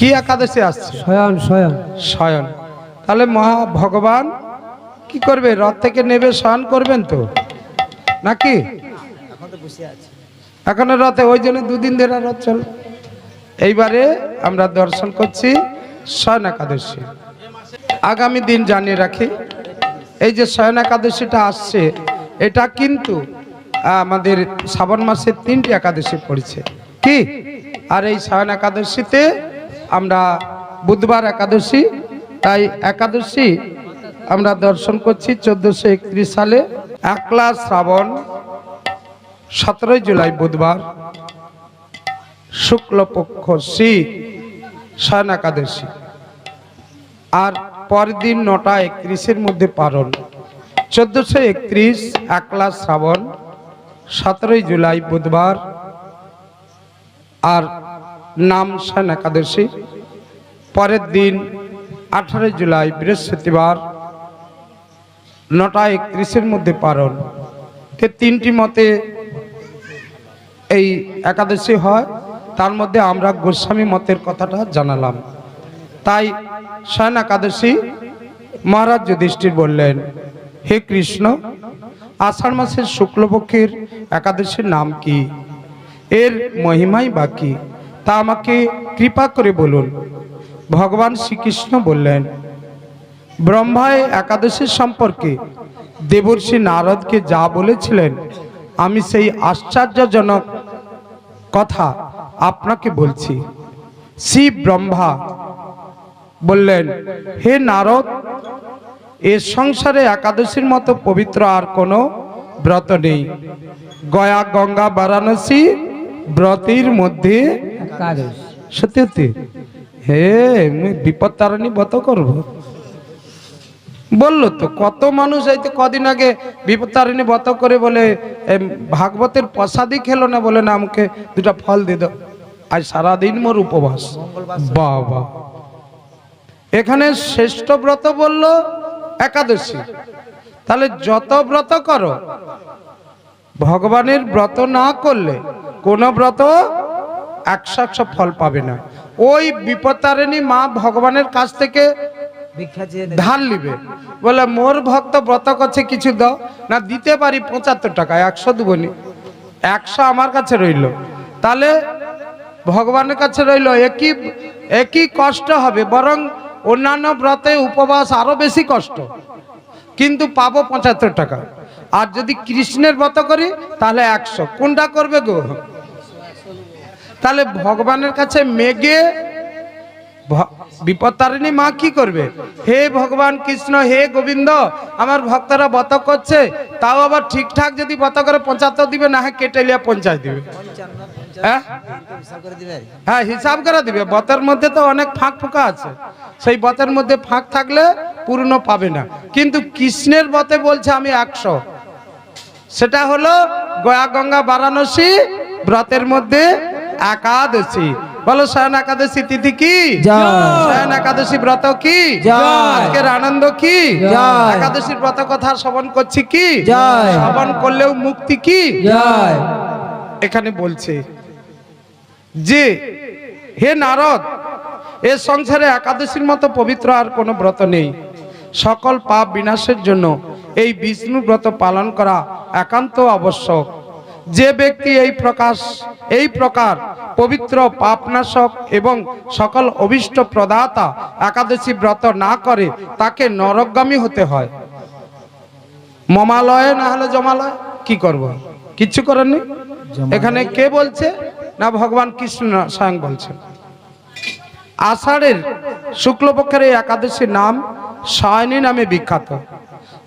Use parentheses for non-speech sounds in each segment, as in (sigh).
কি একাদশী আসছে? শয়ন শয়ন। শয়ন। তাহলে মহা ভগবান কি করবে? রথ থেকে নেবে শয়ন করবেন তো? নাকি? এখনও রথে ওই জন্য দুদিন ধরে রথ চল। এইবারে আমরা দর্শন করছি শয়ন একাদশী। আগামী দিন জানিয়ে রাখি এই যে শয়ন একাদশীটা আসছে এটা কিন্তু আমাদের শ্রাবণ মাসের তিনটি একাদশী পড়েছে। কি? আর এই শয়ন একাদশীতে আমরা বুধবার একাদশী, তাই একাদশী আমরা দর্শন করছি চোদ্দোশো একত্রিশ সালে একলা শ্রাবণ, সতেরোই জুলাই বুধবার, শুক্লপক্ষ শ্রী শয়ন একাদশী। আর পরের দিন নটা একত্রিশের মধ্যে পালন। চোদ্দোশো একত্রিশ একলা শ্রাবণ, সতেরোই জুলাই বুধবার, আর নাম শান একাদশী। পরের দিন আঠারোই জুলাই, বৃহস্পতিবার, নটা একত্রিশের মধ্যে পালন। তে তিনটি মতে এই একাদশী হয়। তার মধ্যে আমরা গোস্বামী মতের কথাটা জানালাম। তাই শয়ন একাদশী মহারাজ যুধিষ্ঠির বললেন, হে কৃষ্ণ, আষাঢ় মাসের শুক্লপক্ষের একাদশীর নাম কি? এর মহিমাই বাকি তা আমাকে কৃপা করে বলুন। ভগবান শ্রীকৃষ্ণ বললেন, ব্রহ্মায় একাদশীর সম্পর্কে দেবর্ষি নারদকে যা বলেছিলেন, আমি সেই আশ্চর্যজনক কথা আপনাকে বলছি। শিব ব্রহ্মা বললেন, হে নারদ, এ সংসারে একাদশীর মতো পবিত্র আর কোনো ব্রত নেই। গয়া, গঙ্গা, বারাণসী ব্রতের মধ্যে একাদশ সত্যি সত্যি? হে বিপদ তারানি ব্রত করব। বলল তো, কত মানুষ এই তো কদিন আগে বিপদ তারিণী ব্রত করে বলে ভাগবতের প্রসাদই খেলো না বলে না আমাকে দুটা ফল দিয়ে দাও। আজ সারাদিন মোর উপবাস। বাবা। এখানে শ্রেষ্ঠ ব্রত বলল একাদশী। তাহলে যত ব্রত করো, ভগবানের ব্রত না করলে কোনো ব্রত একশো একশো ফল পাবে না। ওই বিপত্তারিণী মা ভগবানের কাছ থেকে ধার নিবে। বলে মোর ভক্ত ব্রত করছে কিছু দাও। না দিতে পারি পঁচাত্তর টাকা একশো দুবনি একশো আমার কাছে রইল। তাহলে ভগবানের কাছে রইল একই একই কষ্ট হবে? বরং অন্যান্য ব্রতে উপবাস আরও বেশি কষ্ট। কিন্তু পাবো পঁচাত্তর টাকা। আর যদি কৃষ্ণের ব্রত করি তাহলে একশো। কোনটা করবে গো? তাহলে ভগবানের কাছে মেঘে বিপত্তারিণী মা কি করবে? হে ভগবান কৃষ্ণ, হে গোবিন্দ, আমার ভক্তরা বত করছে, তাও আবার ঠিকঠাক যদি বত করে পঞ্চাত্তর দিবে, না হ্যাঁ কেটে কেটেলিয়া পঞ্চাশ দিবে। হ্যাঁ? হ্যাঁ হিসাব করে দিবে। বতের মধ্যে তো অনেক ফাঁক ফোঁকা আছে। সেই বতের মধ্যে ফাঁক থাকলে পূর্ণ পাবে না। কিন্তু কৃষ্ণের বতে বলছে আমি একশো। সেটা হলো গয়া গঙ্গা বারাণসী ব্রতের মধ্যে একাদশী। বলো শয়ন একাদশী তিথি কি। শয়ন একাদশী ব্রত কি। আজকের আনন্দ কি। একাদশীর ব্রত কথা শ্রবণ করছি কি। শ্রবণ করলেও মুক্তি কি? এখানে বলছে যে হে নারদ এ সংসারে একাদশীর মতো পবিত্র আর কোনো ব্রত নেই। সকল পাপ বিনাশের জন্য এই বিষ্ণু ব্রত পালন করা একান্ত আবশ্যক। যে ব্যক্তি এই প্রকাশ এই প্রকার পবিত্র পাপনাশক এবং সকল অভিষ্ট প্রদাতা একাদশী ব্রত না করে তাকে নরকগামী হতে হয়। মমালয়ে না হলে জমালয় কি করব? কিচ্ছু করার নেই এখানে কে বলছে? না ভগবান কৃষ্ণ স্বয়ং বলছেন। আষাঢ়ের শুক্লপক্ষের এই একাদশীর নাম সায়নী নামে বিখ্যাত।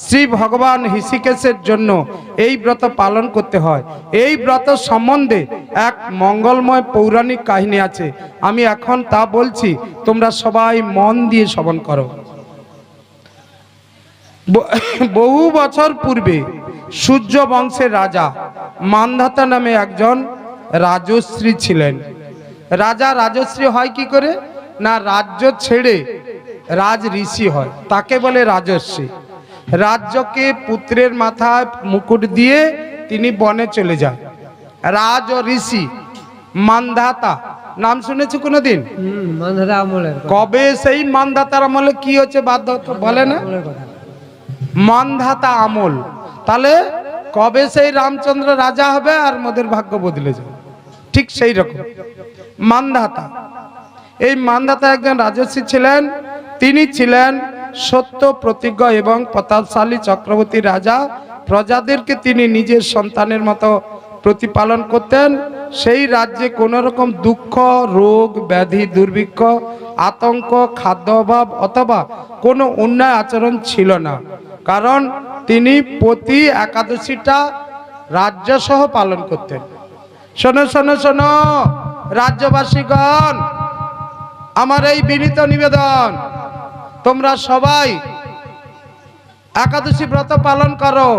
শ্রী ভগবান হৃষিকেশের জন্য এই ব্রত পালন করতে হয়। এই ব্রত সম্বন্ধে এক মঙ্গলময় পৌরাণিক কাহিনী আছে। আমি এখন তা বলছি, তোমরা সবাই মন দিয়ে শ্রবণ করো। (coughs) বহু বছর পূর্বে সূর্য বংশের রাজা মান্ধাতা নামে একজন রাজশ্রী ছিলেন। রাজা রাজশ্রী হয় কি করে? না, রাজ্য ছেড়ে রাজ ঋষি হয়। তাকে বলে রাজশ্রী। রাজ্যকে পুত্রের মাথায় মুকুট দিয়ে তিনি বনে চলে যান। রাজ ও ঋষি মানধাতা নাম শুনেছো কোনোদিন। কবে সেই মানধাতার আমলে কি হচ্ছে বাধ্য বলে না? মানধাতা আমল। তাহলে কবে সেই রামচন্দ্র রাজা হবে আর মোদের ভাগ্য বদলে যাবে? ঠিক সেই রকম। মানধাতা। এই মানধাতা একজন রাজস্বী ছিলেন। তিনি ছিলেন সত্য প্রতিজ্ঞ এবং প্রতাপশালী চক্রবর্তী রাজা। প্রজাদেরকে তিনি নিজের সন্তানের মতো প্রতিপালন করতেন। সেই রাজ্যে কোনো রকম দুঃখ, রোগ, ব্যাধি, দুর্ভিক্ষ, আতঙ্ক খাদ্য অভাব অথবা কোনো অন্যায় আচরণ ছিল না। কারণ তিনি প্রতি একাদশীটা রাজ্যসহ পালন করতেন। শোনো শোনো শোনো, রাজ্যবাসীগণ, আমার এই বিনীত নিবেদন তোমরা সবাই একাদশী ব্রত পালন করো।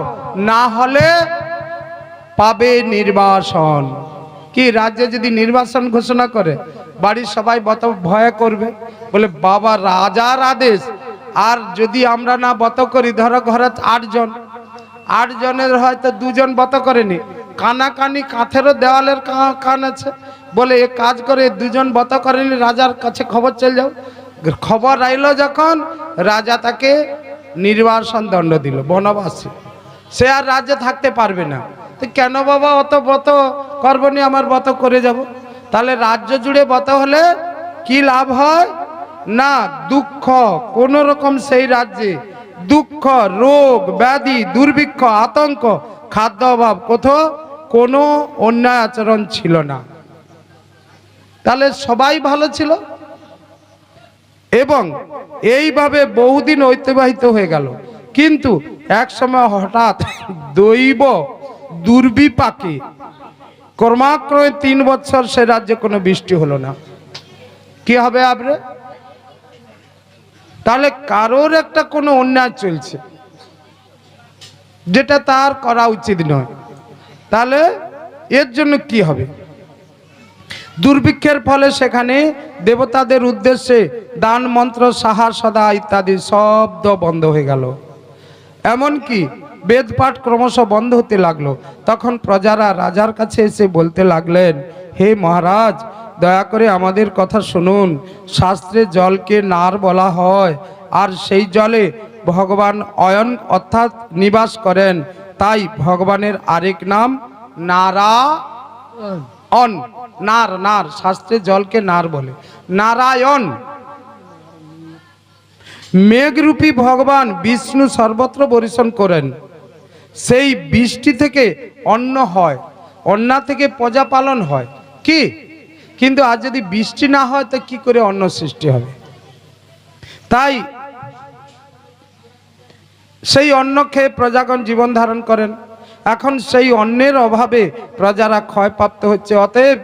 না হলে পাবে নির্বাসন। কি রাজ্যে যদি নির্বাসন ঘোষণা করে, বাড়ির সবাই বত ভয় করবে? বলে, বাবা, রাজার আদেশ। আর যদি আমরা না বত করি, ধরো ঘরে আটজন আটজনের হয়তো দুজন বত করেনি। কানাকানি কাঁথেরও দেওয়ালের কান আছে। বলে, এ কাজ করে দুজন বত করেনি, রাজার কাছে খবর চলে যাও। খবর আইলো যখন রাজা তাকে নির্বাসন দণ্ড দিল, বনবাসী সে আর রাজ্যে থাকতে পারবে না। তো কেন বাবা অত বত করবনি আমার বত করে যাব? তাহলে রাজ্য জুড়ে বত হলে কি লাভ হয়? না, দুঃখ, কোন রকম সেই রাজ্যে দুঃখ, রোগ, ব্যাধি, দুর্ভিক্ষ, আতঙ্ক, খাদ্য অভাব কোথাও কোনো অন্যায় আচরণ ছিল না। তাহলে সবাই ভালো ছিল? এবং এইভাবে বহুদিন ঐতিবাহিত হয়ে গেল। কিন্তু এক সময় হঠাৎ দৈব দুর্বিপাকে ক্রমাক্রমে তিন বছর সে রাজ্যে কোনো বৃষ্টি হলো না। কি হবে আপনি তাহলে কারোর একটা কোনো অন্যায় চলছে। যেটা তার করা উচিত নয়। তাহলে এর জন্য কি হবে? দুর্ভিক্ষের ফলে সেখানে দেবতাদের উদ্দেশ্যে দান মন্ত্র, সাহার, সদা ইত্যাদি শব্দ বন্ধ হয়ে গেল। এমনকি বেদপাঠ ক্রমশ বন্ধ হতে লাগল। তখন প্রজারা রাজার কাছে এসে বলতে লাগলেন, হে মহারাজ, দয়া করে আমাদের কথা শুনুন। শাস্ত্রে জলকে নার বলা হয়, আর সেই জলে ভগবান অয়ন অর্থাৎ নিবাস করেন। তাই ভগবানের আরেক নাম নারা অন, নার নার, শাস্ত্রে জলকে নার বলে। নারায়ণ। মেঘরূপী ভগবান বিষ্ণু সর্বত্র বরিশন করেন। সেই বৃষ্টি থেকে অন্ন হয়, অন্না থেকে প্রজা পালন হয়। কি? কিন্তু আর যদি বৃষ্টি না হয়, তো কি করে অন্ন সৃষ্টি হবে? তাই সেই অন্ন খেয়ে প্রজাগণ জীবন ধারণ করেন। এখন সেই অন্যের অভাবে প্রজারা ক্ষয়প্রাপ্ত হচ্ছে। অতএব,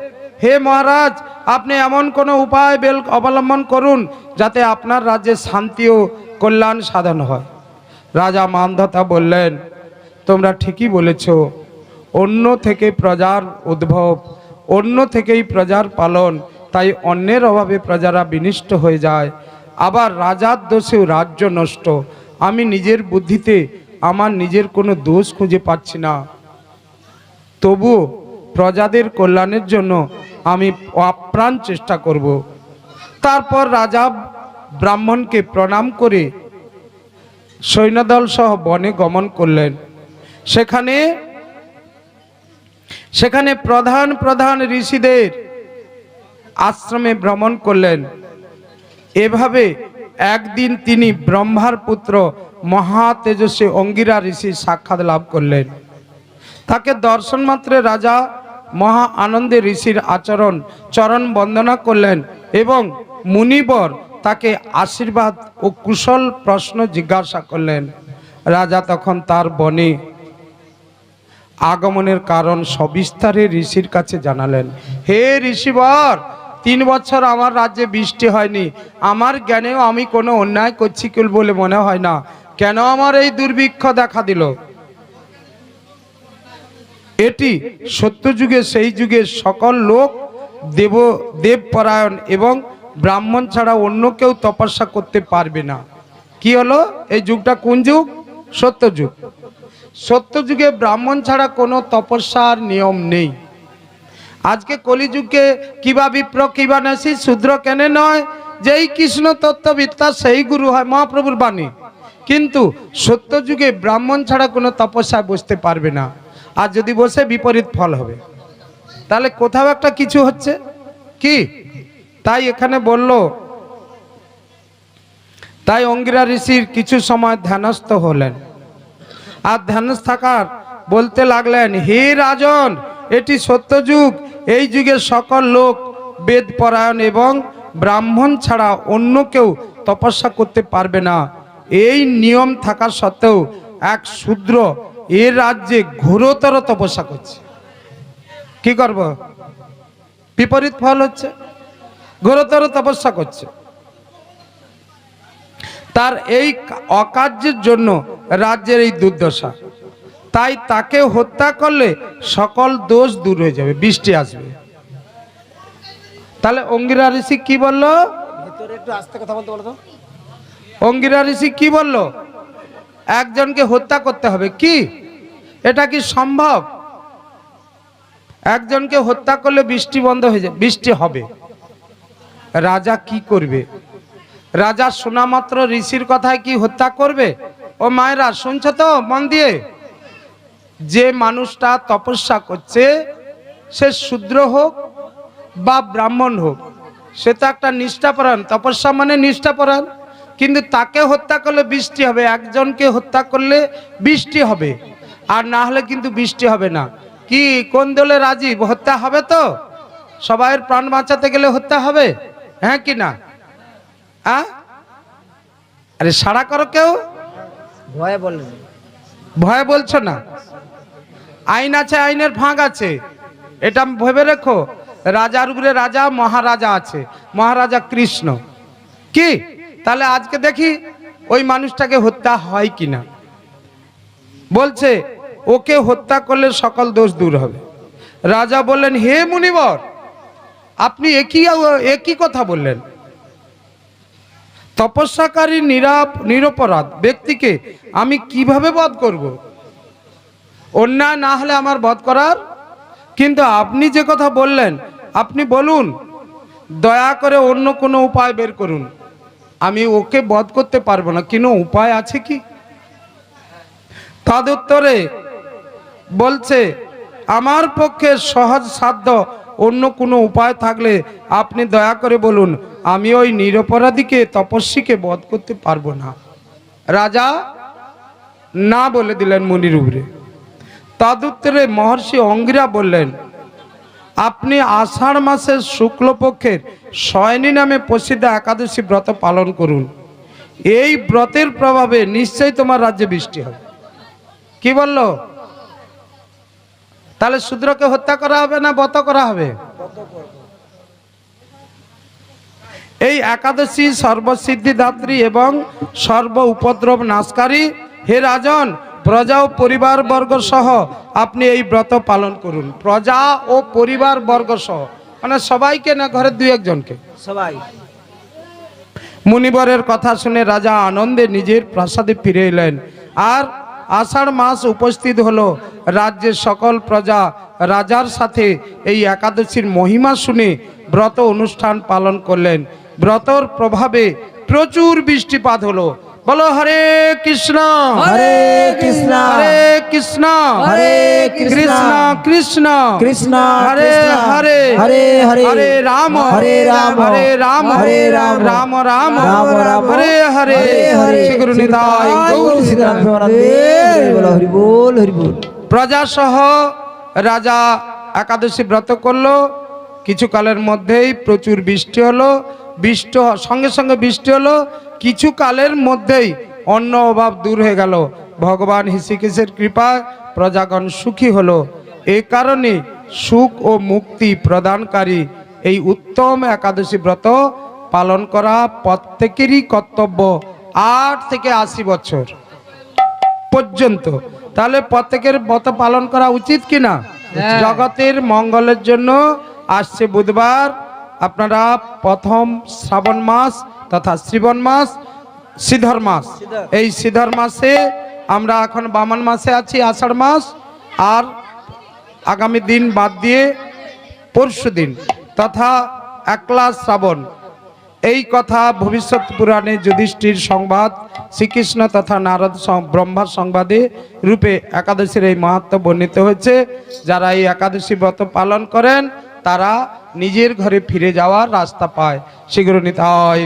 হে মহারাজ, আপনি এমন কোনো উপায় বেল অবলম্বন করুন যাতে আপনার রাজ্যে শান্তি ও কল্যাণ সাধন হয়। রাজা মানধতা বললেন, তোমরা ঠিকই বলেছ, অন্য থেকে প্রজার উদ্ভব, অন্য থেকেই প্রজার পালন, তাই অন্যের অভাবে প্রজারা বিনিষ্ট হয়ে যায়। আবার রাজার দোষেও রাজ্য নষ্ট। আমি নিজের বুদ্ধিতে আমার নিজের কোনো দোষ খুঁজে পাচ্ছি না। তবুও প্রজাদের কল্যাণের জন্য আমি আপ্রাণ চেষ্টা করব। তারপর রাজা ব্রাহ্মণকে প্রণাম করে সৈন্যদল সহ বনে গমন করলেন। সেখানে সেখানে প্রধান প্রধান ঋষিদের আশ্রমে ভ্রমণ করলেন। এভাবে একদিন তিনি ব্রহ্মার পুত্র মহা তেজস্বী অঙ্গিরা ঋষি সাক্ষাৎ লাভ করলেন। তাকে দর্শন মাত্রে রাজা মহা আনন্দে ঋষির আচরণ, চরণ বন্দনা করলেন এবং মুনিবর তাকে আশীর্বাদ ও কুশল প্রশ্ন জিজ্ঞাসা করলেন। রাজা তখন তার বনে আগমনের কারণ সবিস্তারে ঋষির কাছে জানালেন, হে ঋষিবর তিন বছর আমার রাজ্যে বৃষ্টি হয়নি। আমার জ্ঞানেও আমি কোনো অন্যায় করছি কেউ বলে মনে হয় না। কেন আমার এই দুর্ভিক্ষ দেখা দিল? এটি সত্যযুগে সেই যুগের সকল লোক দেব, দেবপরায়ণ এবং ব্রাহ্মণ ছাড়া অন্য কেউ তপস্যা করতে পারবে না। কি হলো? এই যুগটা কোন যুগ? সত্যযুগ সত্যযুগে ব্রাহ্মণ ছাড়া কোনো তপস্যার নিয়ম নেই। আজকে কলিযুগে কিবা বিপ্র, কিবা নাসি শূদ্র কেনে নয়? যেই কৃষ্ণ তত্ত্ববিদ্যা, সেই গুরু হয় মহাপ্রভুর বাণী। কিন্তু সত্য যুগে ব্রাহ্মণ ছাড়া কোনো তপস্যায় বসতে পারবে না। আর যদি বসে বিপরীত ফল হবে। তাহলে কোথাও একটা কিছু হচ্ছে। কি? তাই এখানে বলল, তাই অঙ্গিরা ঋষির কিছু সময় ধ্যানস্থ হলেন। আর ধ্যানস্থ থাকার বলতে লাগলেন, হে রাজন এটি সত্যযুগ এই যুগে সকল লোক বেদ পরায়ণ এবং ব্রাহ্মণ ছাড়া অন্য কেউ তপস্যা করতে পারবে না। এই নিয়ম থাকা সত্ত্বেও এক শূদ্র এ রাজ্যে ঘোরতর তপস্যা করছে। কি করব? বিপরীত ফল হচ্ছে, ঘোরতর তপস্যা করছে। তার এই অকার্যের জন্য রাজ্যের এই দুর্দশা। তাই তাকে হত্যা করলে সকল দোষ দূর হয়ে যাবে বৃষ্টি আসবে। তাহলে অঙ্গিরা ঋষি কি বলল? অঙ্গিরা ঋষি কি বলল? একজনকে হত্যা করতে হবে কি? এটা কি সম্ভব? একজনকে হত্যা করলে বৃষ্টি বন্ধ হয়ে যাবে বৃষ্টি হবে। রাজা কি করবে? রাজা শোনা মাত্র ঋষির কথায় কি হত্যা করবে? ও মায়েরা শুনছো তো মন দিয়ে? যে মানুষটা তপস্যা করছে সে শূদ্র হোক বা ব্রাহ্মণ হোক সে তো একটা নিষ্ঠাপরায়ণ। তপস্যা মানে নিষ্ঠাপরায়ণ। কিন্তু তাকে হত্যা করলে বৃষ্টি হবে একজনকে হত্যা করলে বৃষ্টি হবে। আর না হলে কিন্তু বৃষ্টি হবে না। কি কোন দলে রাজি? হত্যা হবে তো? সবাইয়ের প্রাণ বাঁচাতে গেলে হত্যা হবে? হ্যাঁ কি না? আরে সাড়া করো কেউ? ভয় বলছো না? আইন আছে, আইনের ফাঁক আছে। এটা ভেবে রেখো রাজার উপরে রাজা, মহারাজা আছে। মহারাজা কৃষ্ণ। কি? তাহলে আজকে দেখি ওই মানুষটাকে হত্যা হয় কিনা। বলছে, ওকে হত্যা করলে সকল দোষ দূর হবে। রাজা বললেন, হে মুনিবর, আপনি একই একই কথা বললেন। তপস্যাকারী নিরাপ, নিরপরাধ ব্যক্তিকে আমি কীভাবে বধ করব। অন্যায় না হলে আমার বধ করার? কিন্তু আপনি যে কথা বললেন, আপনি বলুন, দয়া করে অন্য কোনো উপায় বের করুন। আমি ওকে বধ করতে পারব না। কোনো উপায় আছে কি? তদুত্তরে বলছে, আমার পক্ষে সহজ সাধ্য অন্য কোনো উপায় থাকলে আপনি দয়া করে বলুন, আমি ওই নিরপরাধীকে, তপস্বীকে বধ করতে পারব না। রাজা না বলে দিলেন মুনির উপরে। তদুত্তরে মহর্ষি অঙ্গিরা বললেন, আপনি আষাঢ় মাসের শুক্লপক্ষের শয়নী নামে প্রসিদ্ধ একাদশী ব্রত পালন করুন। এই ব্রতের প্রভাবে নিশ্চয়ই তোমার রাজ্যে বৃষ্টি হবে। কি বলল? তাহলে শূদ্রকে হত্যা করা হবে না বত করা হবে? এই একাদশী সর্বসিদ্ধিদাত্রী এবং সর্ব উপদ্রব নাশকারী হে রাজন প্রজা ও পরিবার বর্গ সহ আপনি এই ব্রত পালন করুন। প্রজা ও পরিবার বর্গ সহ। মানে সবাইকে না ঘরের দুই একজনকে? সবাই। মুনিবরের কথা শুনে রাজা আনন্দে নিজের প্রাসাদে ফিরে এলেন। আর আষাঢ় মাস উপস্থিত হলো। রাজ্যের সকল প্রজা রাজার সাথে এই একাদশীর মহিমা শুনে ব্রত অনুষ্ঠান পালন করলেন। ব্রতর প্রভাবে প্রচুর বৃষ্টিপাত হলো। বলো হরে কৃষ্ণ। হরে কৃষ্ণ। হরে কৃষ্ণ। হরে কৃষ্ণ। কৃষ্ণ কৃষ্ণ। কৃষ্ণ হরে হরে। হরে হরে। হরে রাম। হরে রাম। হরে রাম। হরে রাম। রাম রাম। রাম রাম। হরে হরে। হরে গুরু। বলো হরি বল হরি বল। প্রজা সহ রাজা একাদশী ব্রত করল। কিছু কালের মধ্যেই প্রচুর বৃষ্টি হলো। বৃষ্টি সঙ্গে সঙ্গে বৃষ্টি হলো। কিছু কালের মধ্যেই অন্য অভাব দূর হয়ে গেল। ভগবান হিসিকেশের কৃপায় প্রজাগণ সুখী হলো। এ কারণে সুখ ও মুক্তি প্রদানকারী এই উত্তম একাদশী ব্রত পালন করা প্রত্যেকেরই কর্তব্য আট থেকে আশি বছর পর্যন্ত। তাহলে প্রত্যেকের ব্রত পালন করা উচিত কি না হ্যাঁ। জগতের মঙ্গলের জন্য আসছে বুধবার। আপনারা প্রথম শ্রাবণ মাস তথা শ্রীবন মাস শ্রীধর মাস। এই সিধর মাসে আমরা এখন বামন মাসে আছি আষাঢ় মাস আর আগামী দিন বাদ দিয়ে পরশু দিন তথা একলা শ্রাবণ। এই কথা ভবিষ্যৎ পুরাণে যুধিষ্ঠির সংবাদ শ্রীকৃষ্ণ তথা নারদ সং- ব্রহ্মার সংবাদে রূপে একাদশীর এই মাহাত্ম বর্ণিত হয়েছে। যারা এই একাদশী ব্রত পালন করেন তারা নিজের ঘরে ফিরে যাওয়ার রাস্তা পায়। শীঘ্র নিতাই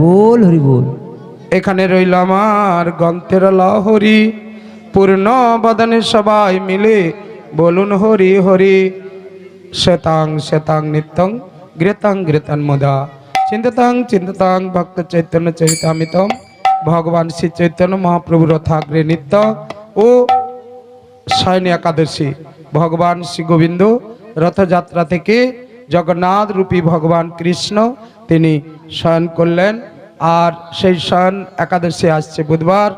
বল হরি বল। এখানে রইল আমার গন্তের লহরি। পূর্ণ বদনে সবাই মিলে বলুন হরি হরি। শ্বেতাং শ্বেতাং নিত্যং গ্রেতাং গ্রেতান মোদা। চিন্ততাং চিন্ততাং ভক্ত চৈতন্য চরিতামিতম ভগবান শ্রী চৈতন্য মহাপ্রভুর থাকরে নিত্য। ও শয়নী একাদশী। ভগবান শ্রী গোবিন্দ রথযাত্রা থেকে জগন্নাথ রূপী ভগবান কৃষ্ণ তিনি শয়ন করলেন। আর সেই শয়ন একাদশী আসছে বুধবার।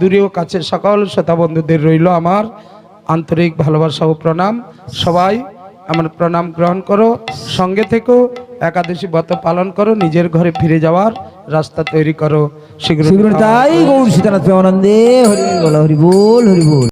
দূরেও কাছে সকল শ্রোতা বন্ধুদের রইল আমার আন্তরিক ভালোবাসা ও প্রণাম। সবাই আমার প্রণাম গ্রহণ করো সঙ্গে থেকেও একাদশী ব্রত পালন করো নিজের ঘরে ফিরে যাওয়ার রাস্তা তৈরি করো। শীঘ্র তাই গৌর সীতারাম প্রেমানন্দে হরি বল হরি বল হরি বল।